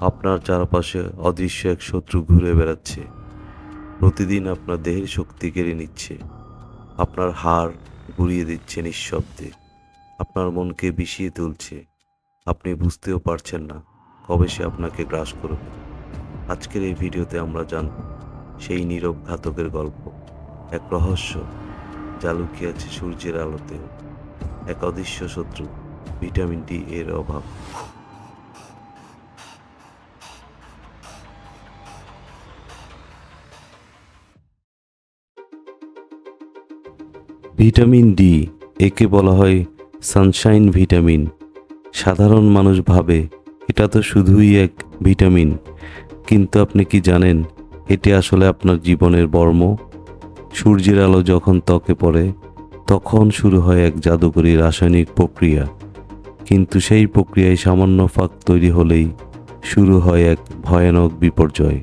আপনার চারপাশে অদৃশ্য এক শত্রু ঘুরে বেড়াচ্ছে। প্রতিদিন আপনার দেহের শক্তি কেড়ে নিচ্ছে। আপনার হাড় ঘুরিয়ে দিচ্ছে নিঃশব্দে। আপনার মনকে বিষিয়ে তুলছে। আপনি বুঝতেও পারছেন না কবে সে আপনাকে গ্রাস করবে। আজকের এই ভিডিওতে আমরা জানব সেই নীরব ঘাতকের গল্প। এক রহস্য যা লুকিয়ে আছে সূর্যের আলোতেও। এক অদৃশ্য শত্রু ভিটামিন ডি এর অভাব। ভিটামিন ডি, একে বলা হয় সানশাইন ভিটামিন। সাধারণ মানুষ ভাবে এটা তো শুধুই এক ভিটামিন। কিন্তু আপনি কি জানেন, এটি আসলে আপনার জীবনের বর্ম? সূর্যের আলো যখন ত্বকে পড়ে, তখন শুরু হয় এক জাদুকরী রাসায়নিক প্রক্রিয়া। কিন্তু সেই প্রক্রিয়ায় সামান্য ফাঁক তৈরি হলেই শুরু হয় এক ভয়ানক বিপর্যয়।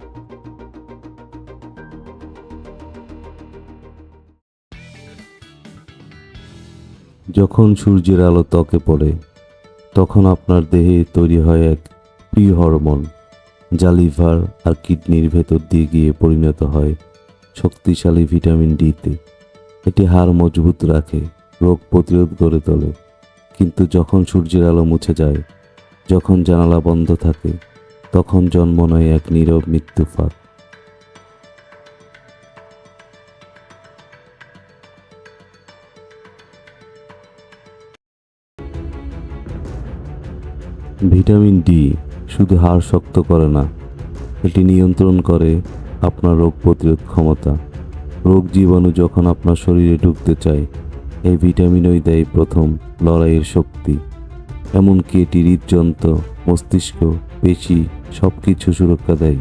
যখন সূর্যের আলো ত্বকে পড়ে, তখন আপনার দেহে তৈরি হয় এক প্রি হরমোন যা লিভার আর কিডনির ভেতর দিয়ে গিয়ে পরিণত হয় শক্তিশালী ভিটামিন ডিতে এটি হাড় মজবুত রাখে, রোগ প্রতিরোধ গড়ে তোলে। কিন্তু যখন সূর্যের আলো মুছে যায়, যখন জানালা বন্ধ থাকে, তখন জন্ম নেয় এক নীরব মৃত্যু ফাঁক ভিটামিন ডি, শুধু হাড় শক্ত করে না, এটি নিয়ন্ত্রণ করে আপনার রোগ প্রতিরোধ ক্ষমতা। রোগ জীবাণু যখন আপনার শরীরে ঢুকতে চায়, এই ভিটামিনই দেয় প্রথম লড়াইয়ের শক্তি। এমনকি এটি হৃদযন্ত্র, মস্তিষ্ক, পেশি সব কিছু সুরক্ষা দেয়।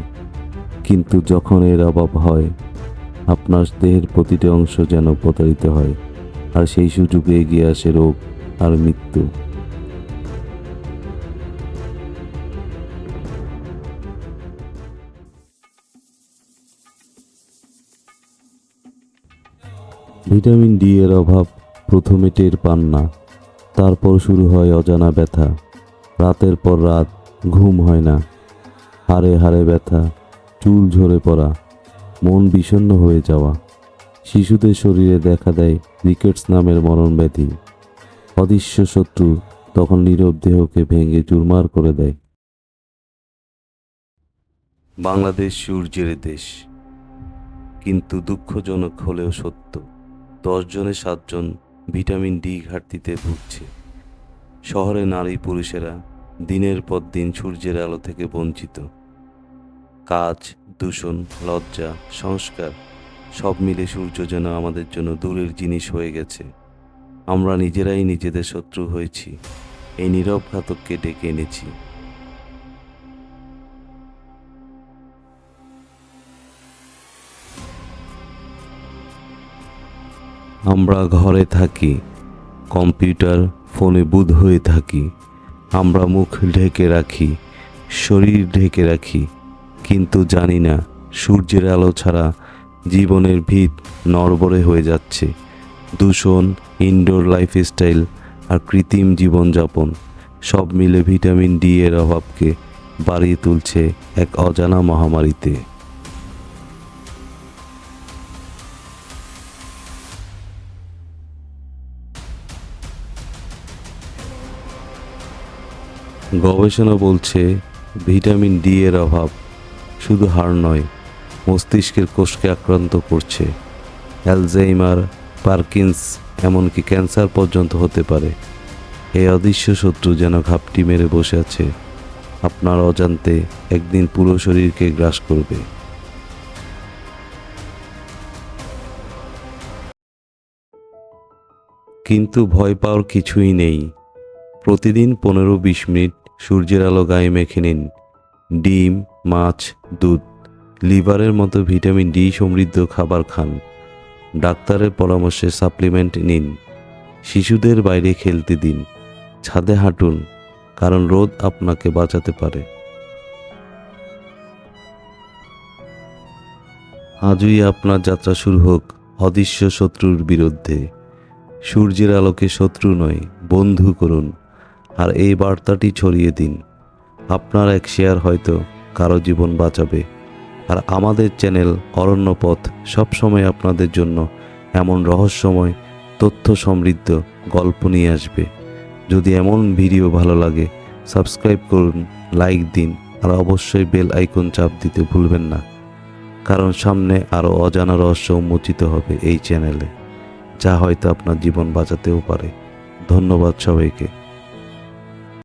কিন্তু যখন এর অভাব হয়, আপনার দেহের প্রতিটি অংশ যেন প্রতারিত হয়, আর সেই সুযোগে এগিয়ে আসে রোগ আর মৃত্যু। ভিটামিন ডি এর অভাব প্রথমে টের পান না। তারপর শুরু হয় অজানা ব্যথা। রাতের পর রাত ঘুম হয় না। হাড়ে হাড়ে ব্যথা, চুল ঝরে পড়া, মন বিষণ্ণ হয়ে যাওয়া। শিশুদের শরীরে দেখা দেয় রিকেটস নামের মরণ ব্যাধি। অদৃশ্য শত্রু তখন নীরব দেহকে ভেঙে চুরমার করে দেয়। বাংলাদেশ সূর্যের দেশ। কিন্তু দুঃখজনক হলেও সত্য। জনে সাতজন ভিটামিন ডি ঘাটতিতে ভুগছে। শহরে নারী পুরুষেরা দিনের পর দিন সূর্যের আলো থেকে বঞ্চিত। কাজ, দূষণ, লজ্জা, সংস্কার সব মিলে সূর্য যেন আমাদের জন্য দূরের জিনিস হয়ে গেছে। আমরা নিজেরাই নিজেদের শত্রু হয়েছি। এই নীরব ঘাতককে ডেকে এনেছি। আমরা ঘরে থাকি, কম্পিউটার ফোনে বুধ হয়ে থাকি, আমরা মুখ ঢেকে রাখি, শরীর ঢেকে রাখি, কিন্তু জানি না সূর্যের আলো ছাড়া জীবনের ভিত নড়বড়ে হয়ে যাচ্ছে। দূষণ ইনডোর লাইফস্টাইল আর কৃত্রিম জীবনযাপন, সব মিলে ভিটামিন ডি এর অভাবকে বাড়িয়ে তুলছে এক অজানা মহামারীতে। গবেষণা বলছে ভিটামিন ডি এর অভাব শুধু হাড় নয়, মস্তিষ্কের কোষকে আক্রান্ত করছে। অ্যালজাইমার, পার্কিন্স, এমনকি ক্যান্সার পর্যন্ত হতে পারে। এই অদৃশ্য শত্রু যেন ঘাপটি মেরে বসে আছে। আপনার অজান্তে একদিন পুরো শরীরকে গ্রাস করবে। কিন্তু ভয় পাওয়ার কিছুই নেই। প্রতিদিন পনেরো বিশ মিনিট সূর্যের আলো গায়ে মেখে নিন। ডিম, মাছ, দুধ, লিভারের মতো ভিটামিন ডি সমৃদ্ধ খাবার খান। ডাক্তারের পরামর্শে সাপ্লিমেন্ট নিন। শিশুদের বাইরে খেলতে দিন। ছাদে হাঁটুন, কারণ রোদ আপনাকে বাঁচাতে পারে। আজই আপনার যাত্রা শুরু হোক অদৃশ্য শত্রুর বিরুদ্ধে। সূর্যের আলোকে শত্রু নয়, বন্ধু করুন। আর এই বার্তাটি ছড়িয়ে দিন। আপনার এক শেয়ার হয়তো কারও জীবন বাঁচাবে। আর আমাদের চ্যানেল অরণ্যপথ সবসময় আপনাদের জন্য এমন রহস্যময় তথ্য সমৃদ্ধ গল্প নিয়ে আসবে। যদি এমন ভিডিও ভালো লাগে, সাবস্ক্রাইব করুন, লাইক দিন, আর অবশ্যই বেল আইকন চাপ দিতে ভুলবেন না। কারণ সামনে আরও অজানা রহস্য উন্মোচিত হবে এই চ্যানেলে। যা হয়তো আপনার জীবন বাঁচাতেও পারে। ধন্যবাদ সবাইকে।